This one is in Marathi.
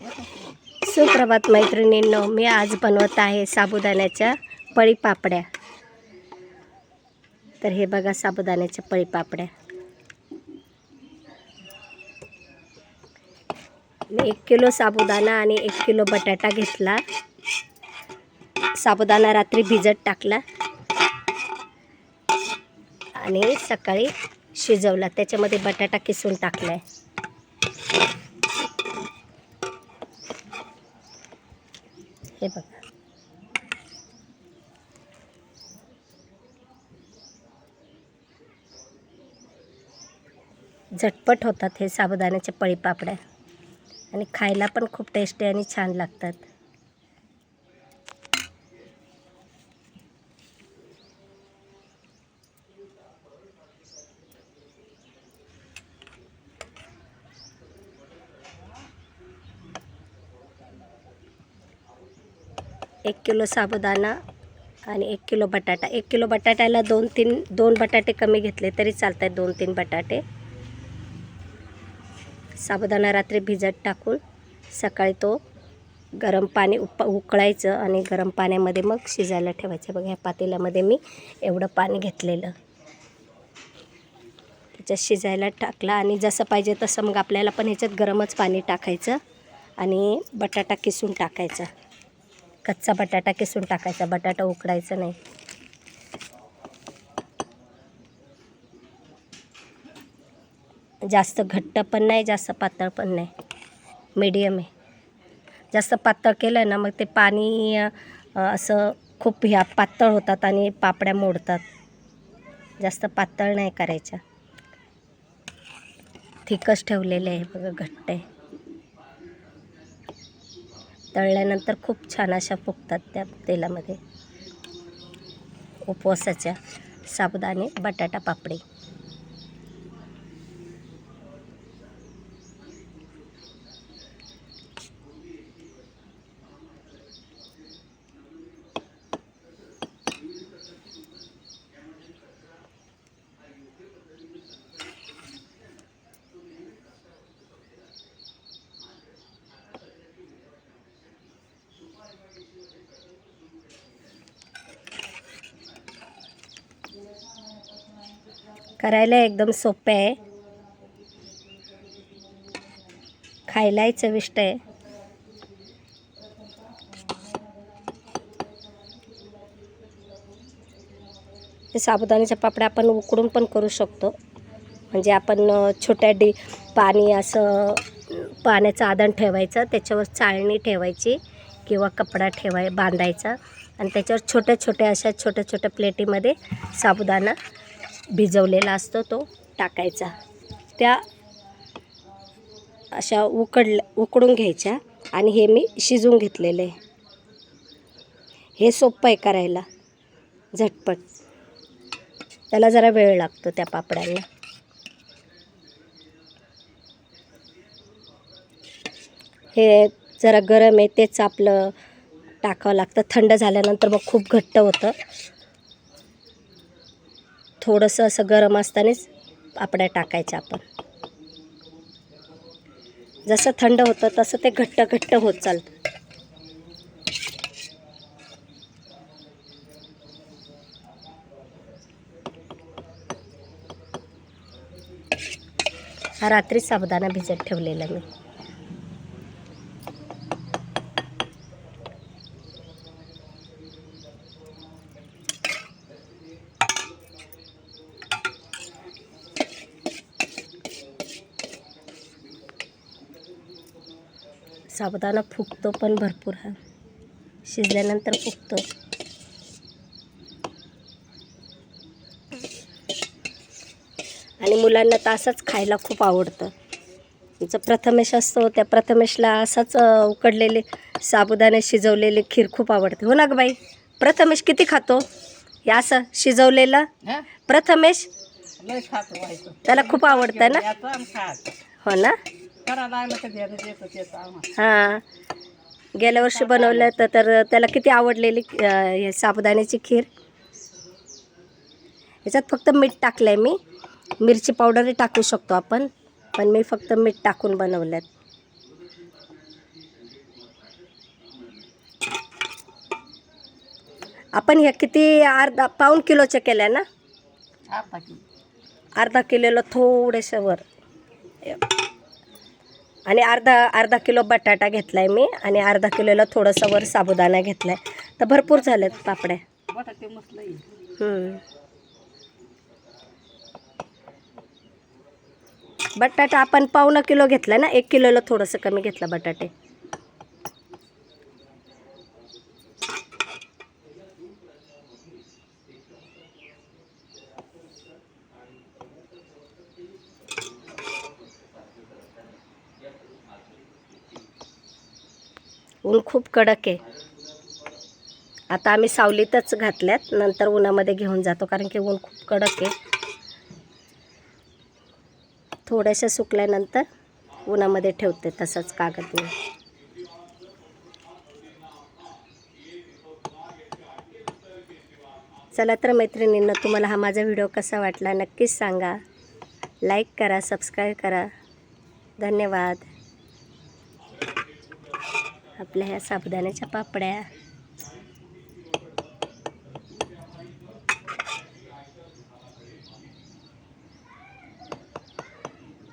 सुप्रभात मैत्रिणींनो मी आज बनवत आहे साबुदाण्याच्या पळीपापड्या. तर हे बघा साबुदाण्याच्या पळीपापड्या. मी एक किलो साबुदाणा आणि एक किलो बटाटा घेतला. साबुदाणा रात्री भिजत टाकला. आणि सकाळी शिजवला. त्याच्यामध्ये बटाटा किसून टाकला आहे हे बघा. झटपट होतात हे साबुदाण्याच्या पळीपापड्या. आणि खायला पण खूप टेस्टी आणि छान लागतात. एक किलो साबुदाणा आणि एक किलो बटाटा. एक किलो बटाट्याला दोन तीन दोन बटाटे कमी घेतले तरी चालत आहेत दोन तीन बटाटे. साबुदाणा रात्री भिजत टाकून सकाळी तो गरम पाणी उप उकळायचं आणि गरम पाण्यामध्ये मग शिजायला ठेवायचं. बघा ह्या पातेल्यामध्ये मी एवढं पाणी घेतलेलं. त्याच्यात शिजायला टाकला आणि जसं पाहिजे तसं मग आपल्याला पण ह्याच्यात गरमच पाणी टाकायचं आणि बटाटा किसून टाकायचा. कच्चा बटाटा किसून टाकायचा. बटाटा उकडायचा नाही. जास्त घट्ट पण नाही जास्त पातळ पण नाही. मीडियम आहे. जास्त पातळ केलं ना मग ते पाणी असं खूप ह्या पातळ होतात आणि पापड्या मोडतात. जास्त पातळ नाही करायच्या. थिकच ठेवलेले आहे बघा घट्ट आहे. तळल्यानंतर खूप छान अशा फुगतात त्या तेलामध्ये. उपवासाच्या साबुदाणे बटाटा पापडी. करायला एकदम सोपे आहे. खायलाही चविष्ट आहे. हे साबुदाण्याच्या पापड्या आपण उकडून पण करू शकतो. म्हणजे आपण छोट्या डी पाणी असं पाण्याचं आदण ठेवायचं त्याच्यावर चाळणी ठेवायची किंवा कपडा ठेवाय बांधायचा. आणि त्याच्यावर छोट्या छोट्या अशा छोट्या छोट्या प्लेटीमध्ये साबुदाणा भिजवलेला असतो तो टाकायचा. त्या अशा उकडल्या उकडून घ्यायच्या आणि हे मी शिजवून घेतलेलं आहे. हे सोपं आहे करायला. झटपट. त्याला जरा वेळ लागतो त्या पापडांना हे जरा गरम आहे तेच आपलं टाकावं लागतं. थंड झाल्यानंतर मग खूप घट्ट होतं. थोडंसं असं गरम असतानाच पापड्या टाकायच्या आपण. जसं थंड होतं तसं ते घट्ट घट्ट होत चालतं. हा रात्री साबुदाणा भिजत ठेवलेला मी. साबुदाणा फुगतो पण भरपूर हा. शिजल्यानंतर फुगतो. आणि मुलांना तर असंच खायला खूप आवडतं. आमचं प्रथमेश असतो त्या प्रथमेशला असंच उकडलेले साबुदाणे शिजवलेले खीर खूप आवडते. हो ना ग बाई? प्रथमेश किती खातो? हे असं शिजवलेलं? प्रथमेश? त्याला खूप आवडतं ना? हो ना? हा. गेल्या वर्षी बनवलं तर तर त्याला किती आवडलेली हे साबुदाण्याची खीर? ह्याच्यात फक्त मीठ टाकलं आहे मी. मिरची पावडरही टाकू शकतो आपण पण मी फक्त मीठ टाकून बनवल्यात आपण ह्या किती अर्धा पाऊन किलोच्या केल्या ना? अर्धा किलो. अर्धा किलोला थोड्याशा वर. आणि अर्धा अर्धा किलो बटाटा घेतला आहे मी आणि अर्धा किलोला थोडंसं वर साबुदाणा घेतला आहे तर भरपूर झालेत पापड्या. बटाटे आपण पावणं किलो घेतला ना एक किलोला थोडंसं कमी घेतलं बटाटे. ऊन खूप कडक आहे. आता आम्ही सावलीतच घातल्यात नंतर उन्हामध्ये घेऊन जातो कारण की ऊन खूप कडक आहे. थोड्याशा सुकल्यानंतर उन्हामध्ये ठेवते तसंच कागद मी. चला तर मैत्रिणींना तुम्हाला हा माझा व्हिडिओ कसा वाटला नक्कीच सांगा. लाईक करा सबस्क्राईब करा. धन्यवाद. आपल्या ह्या साबुदाण्याच्या पापड्या.